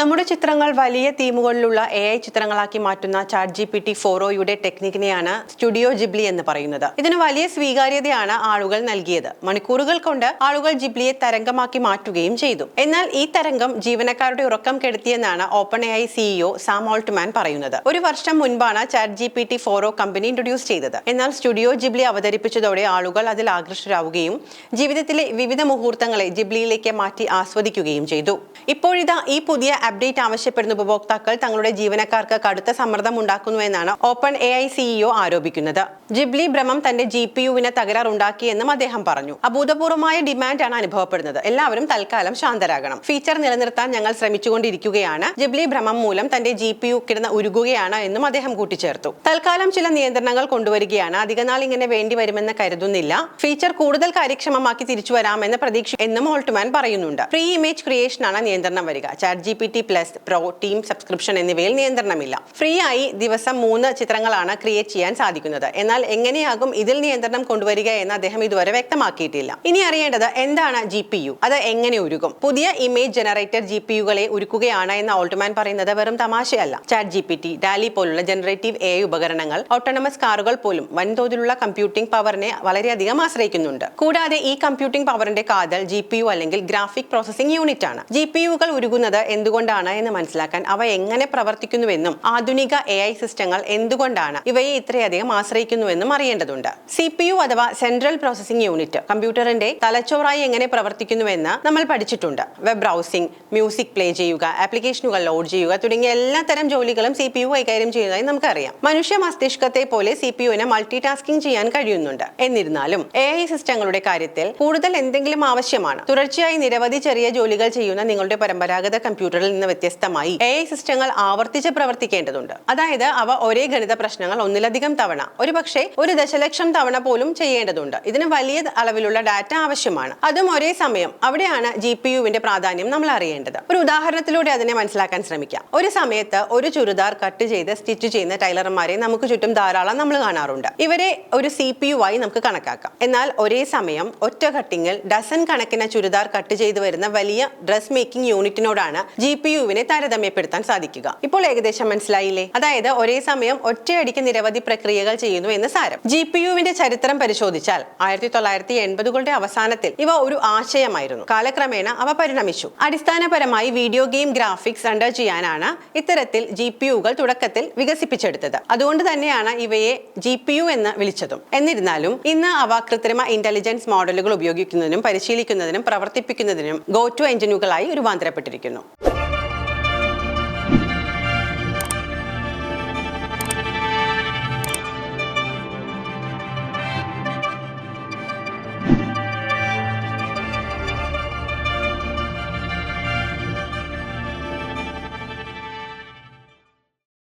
നമ്മുടെ ചിത്രങ്ങൾ വലിയ തീമുകളിലുള്ള എ ഐ ചിത്രങ്ങളാക്കി മാറ്റുന്ന ചാറ്റ് ജി പി ടി ഫോറോയുടെ ടെക്നിക്കിനെയാണ് സ്റ്റുഡിയോ ജിബ്ലി എന്ന് പറയുന്നത്. ഇതിന് വലിയ സ്വീകാര്യതയാണ് ആളുകൾ നൽകിയത്. മണിക്കൂറുകൾ കൊണ്ട് ആളുകൾ ജിബ്ലിയെ തരംഗമാക്കി മാറ്റുകയും ചെയ്തു. എന്നാൽ ഈ തരംഗം ജീവനക്കാരുടെ ഉറക്കം കെടുത്തിയെന്നാണ് open A I CEO Sam Altman പറയുന്നത്. ഒരു വർഷം മുൻപാണ് chat G P T four o company introduce ചെയ്തത്. എന്നാൽ സ്റ്റുഡിയോ ജിബ്ലി അവതരിപ്പിച്ചതോടെ ആളുകൾ അതിൽ ആകൃഷ്ടരാവുകയും ജീവിതത്തിലെ വിവിധ മുഹൂർത്തങ്ങളെ ജിബ്ലിയിലേക്ക് മാറ്റി ആസ്വദിക്കുകയും ചെയ്തു. ഇപ്പോഴിതാ ഈ പുതിയ അപ്ഡേറ്റ് ആവശ്യപ്പെടുന്ന ഉപഭോക്താക്കൾ തങ്ങളുടെ ജീവനക്കാർക്ക് കടുത്ത സമ്മർദ്ദം ഉണ്ടാക്കുന്നുവെന്നാണ് ഓപ്പൺ എ ഐ സിഇഒ ആരോപിക്കുന്നത്. ജിബ്ലി ഭ്രമം തന്റെ ജി പി യുവിന് തകരാറുണ്ടാക്കിയെന്നും അദ്ദേഹം പറഞ്ഞു. അഭൂതപൂർവമായ ഡിമാൻഡാണ് അനുഭവപ്പെടുന്നത്. എല്ലാവരും തൽക്കാലം ശാന്തരാകണം. ഫീച്ചർ നിലനിർത്താൻ ഞങ്ങൾ ശ്രമിച്ചുകൊണ്ടിരിക്കുകയാണ്. ജിബ്ലി ഭ്രമം മൂലം തന്റെ ജി പി യു കിടന്ന് ഉരുകുകയാണ് എന്നും അദ്ദേഹം കൂട്ടിച്ചേർത്തു. തൽക്കാലം ചില നിയന്ത്രണങ്ങൾ കൊണ്ടുവരികയാണ്. അധികനാൾ ഇങ്ങനെ വേണ്ടി വരുമെന്ന് കരുതുന്നില്ല. ഫീച്ചർ കൂടുതൽ കാര്യക്ഷമമാക്കി തിരിച്ചു വരാമെന്ന് പ്രതീക്ഷ എന്നും ഓൾട്ട്മാൻ പറയുന്നുണ്ട്. പ്രീ ഇമേജ് ക്രിയേഷനാണ് നിയന്ത്രണം വരിക. Chat G P T plus pro team subscription എന്നിവയിൽ നിയന്ത്രണമില്ല. ഫ്രീ ആയി ദിവസം മൂന്ന് ചിത്രങ്ങളാണ് ക്രിയേറ്റ് ചെയ്യാൻ സാധിക്കുന്നത്. എന്നാൽ എങ്ങനെയാകും ഇതിൽ നിയന്ത്രണം കൊണ്ടുവരിക എന്ന് അദ്ദേഹം ഇതുവരെ വ്യക്തമാക്കിയിട്ടില്ല. ഇനി അറിയേണ്ടത് എന്താണ് ജി പി യു അത് എങ്ങനെ ഉരുകും? പുതിയ ഇമേജ് ജനറേറ്റർ ജി പി യുകളെ ഉരുക്കുകയാണ് എന്ന് ഓൾട്ട്മാൻ പറയുന്നത് വെറും തമാശയല്ല. Chat G P T Dalle പോലുള്ള ജനറേറ്റീവ് എ ഉപകരണങ്ങൾ ഓട്ടോണമസ് കാറുകൾ പോലും വൻതോതിലുള്ള കമ്പ്യൂട്ടിംഗ് പവറിനെ വളരെയധികം ആശ്രയിക്കുന്നുണ്ട്. കൂടാതെ ഈ കമ്പ്യൂട്ടിംഗ് പവറിന്റെ കാതൽ ജി പി യു അല്ലെങ്കിൽ ഗ്രാഫിക് പ്രോസസിംഗ് യൂണിറ്റ് ആണ്. ജി പി യുകൾ ഉരുകുന്നത് എന്തുകൊണ്ടാണ് എന്ന് മനസ്സിലാക്കാൻ അവ എങ്ങനെ പ്രവർത്തിക്കുന്നുവെന്നും ആധുനിക എ ഐ സിസ്റ്റങ്ങൾ എന്തുകൊണ്ടാണ് ഇവയെ ഇത്രയധികം ആശ്രയിക്കുന്നുവെന്നും അറിയേണ്ടതുണ്ട്. സി പി യു അഥവാ സെൻട്രൽ പ്രോസസിംഗ് യൂണിറ്റ് കമ്പ്യൂട്ടറിന്റെ തലച്ചോറായി എങ്ങനെ പ്രവർത്തിക്കുന്നുവെന്ന് നമ്മൾ പഠിച്ചിട്ടുണ്ട്. വെബ് ബ്രൗസിംഗ് മ്യൂസിക് പ്ലേ ചെയ്യുക ആപ്ലിക്കേഷനുകൾ ലോഡ് ചെയ്യുക തുടങ്ങിയ എല്ലാ തരം ജോലികളും സി പി യു കൈകാര്യം ചെയ്യുന്നതായി നമുക്കറിയാം. മനുഷ്യ മസ്തിഷ്കത്തെ പോലെ സി പി യുവിന് മൾട്ടി ടാസ്കിംഗ് ചെയ്യാൻ കഴിയുന്നുണ്ട്. എന്നിരുന്നാലും എ ഐ സിസ്റ്റങ്ങളുടെ കാര്യത്തിൽ കൂടുതൽ എന്തെങ്കിലും ആവശ്യമാണ്. തുടർച്ചയായി നിരവധി ചെറിയ ജോലികൾ ചെയ്യുന്ന നിങ്ങളുടെ പരമ്പരാഗത കമ്പ്യൂട്ടറിൽ നിന്ന് വ്യത്യസ്തമായി എ ഐ സിസ്റ്റങ്ങൾ ആവർത്തിച്ച് പ്രവർത്തിക്കേണ്ടതുണ്ട്. അതായത് അവ ഒരേ ഗണിത പ്രശ്നങ്ങൾ ഒന്നിലധികം തവണ ഒരുപക്ഷെ ഒരു ദശലക്ഷം തവണ പോലും ചെയ്യേണ്ടതുണ്ട്. ഇതിന് വലിയ അളവിലുള്ള ഡാറ്റ ആവശ്യമാണ്. അതും ഒരേ സമയം അവിടെയാണ് ജി പി യുവിന്റെ പ്രാധാന്യം നമ്മൾ അറിയേണ്ടത്. ഒരു ഉദാഹരണത്തിലൂടെ അതിനെ മനസ്സിലാക്കാൻ ശ്രമിക്കാം. ഒരു സമയത്ത് ഒരു ചുരിദാർ കട്ട് ചെയ്ത് സ്റ്റിച്ച് ചെയ്യുന്ന ടൈലർമാരെ നമുക്ക് ചുറ്റും ധാരാളം നമ്മൾ കാണാറുണ്ട്. ഇവരെ ഒരു സി പി യു ആയി നമുക്ക് കണക്കാക്കാം. എന്നാൽ ഒരേ സമയം ഒറ്റ കട്ടിങ്ങിൽ ഡസൻ കണക്കിന് ചുരിദാർ കട്ട് ചെയ്തു വരുന്ന വലിയ ഡ്രസ് മേക്കിംഗ് യൂണിറ്റിനോടാണ് ജി പി യുവിനെ താരതമ്യപ്പെടുത്താൻ സാധിക്കുക. ഇപ്പോൾ ഏകദേശം മനസ്സിലായില്ലേ? അതായത് ഒരേ സമയം ഒറ്റയടിക്ക് നിരവധി പ്രക്രിയകൾ ചെയ്യുന്നു എന്ന് സാരം. ജി പി യുവിന്റെ ചരിത്രം പരിശോധിച്ചാൽ ആയിരത്തി തൊള്ളായിരത്തി എൺപതുകളുടെ അവസാനത്തിൽ ഇവ ഒരു ആശയമായിരുന്നു. കാലക്രമേണ അവ പരിണമിച്ചു. അടിസ്ഥാനപരമായി വീഡിയോ ഗെയിം ഗ്രാഫിക്സ് റണ്ടർ ചെയ്യാനാണ് ഇത്തരത്തിൽ ജി പി യുകൾ തുടക്കത്തിൽ വികസിപ്പിച്ചെടുത്തത്. അതുകൊണ്ട് തന്നെയാണ് ഇവയെ ജി പി യു എന്ന് വിളിച്ചതും. എന്നിരുന്നാലും ഇന്ന് അവ കൃത്രിമ ഇന്റലിജൻസ് മോഡലുകൾ ഉപയോഗിക്കുന്നതിനും പരിശീലിക്കുന്നതിനും പ്രവർത്തിപ്പിക്കുന്നതിനും ഗോ ടു എഞ്ചിനുകളായി രൂപാന്തരപ്പെട്ടിരിക്കുന്നു.